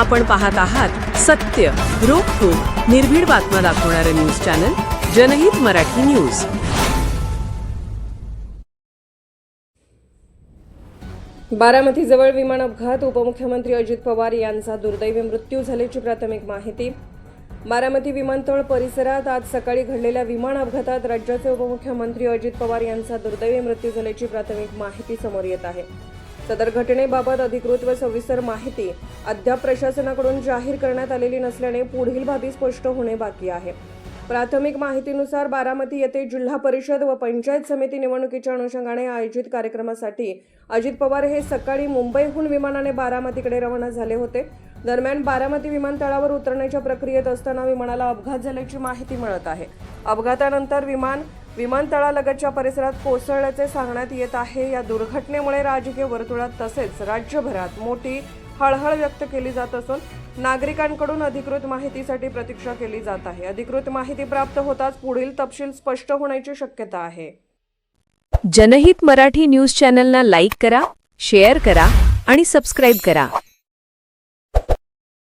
आपण पाहत आहात सत्य रोखोक निर्भीड बातम्या दाखवणारं न्यूज चॅनल जनहित मराठी न्यूज. बारामतीजवळ विमान अपघात उपमुख्यमंत्री अजित पवार यांचा दुर्दैवी मृत्यू झाल्याची प्राथमिक माहिती. बारामती विमानतळ परिसरात आज सकाळी घडलेल्या विमान अपघातात राज्याचे उपमुख्यमंत्री अजित पवार यांचा दुर्दैवी मृत्यू झाल्याची प्राथमिक माहिती समोर येत आहे. सदर घटनेबाबत अधिकृत व सविस्तर माहिती अद्याप प्रशासनाकडून जाहीर करण्यात आलेली नसल्याने पुढील बाबी स्पष्ट होणे बाकी आहे. प्राथमिक माहितीनुसार बारामती येथे जिल्हा परिषद व पंचायत समिती निवडणुकीच्या अनुषंगाने आयोजित कार्यक्रमासाठी अजित पवार हे सकाळी मुंबईहून विमानाने बारामतीकडे रवाना झाले होते. दरम्यान बारामती विमानतळावर उतरण्याच्या प्रक्रियेत असताना विमानाला अपघात झाल्याची माहिती मिळत आहे. अपघातानंतर विमान विमानतळालगतच्या परिसरात कोसळल्याचे सांगण्यात येत आहे. या दुर्घटनेमुळे राजकीय वर्तुळात तसेच राज्यभरात मोठी हळहळ व्यक्त केली जात असून नागरिकांकडून अधिकृत माहितीसाठी प्रतीक्षा केली जात आहे. अधिकृत माहिती प्राप्त होताच पुढील तपशील स्पष्ट होण्याची शक्यता आहे. जनहित मराठी न्यूज चॅनलना लाईक करा शेअर करा आणि सबस्क्राईब करा.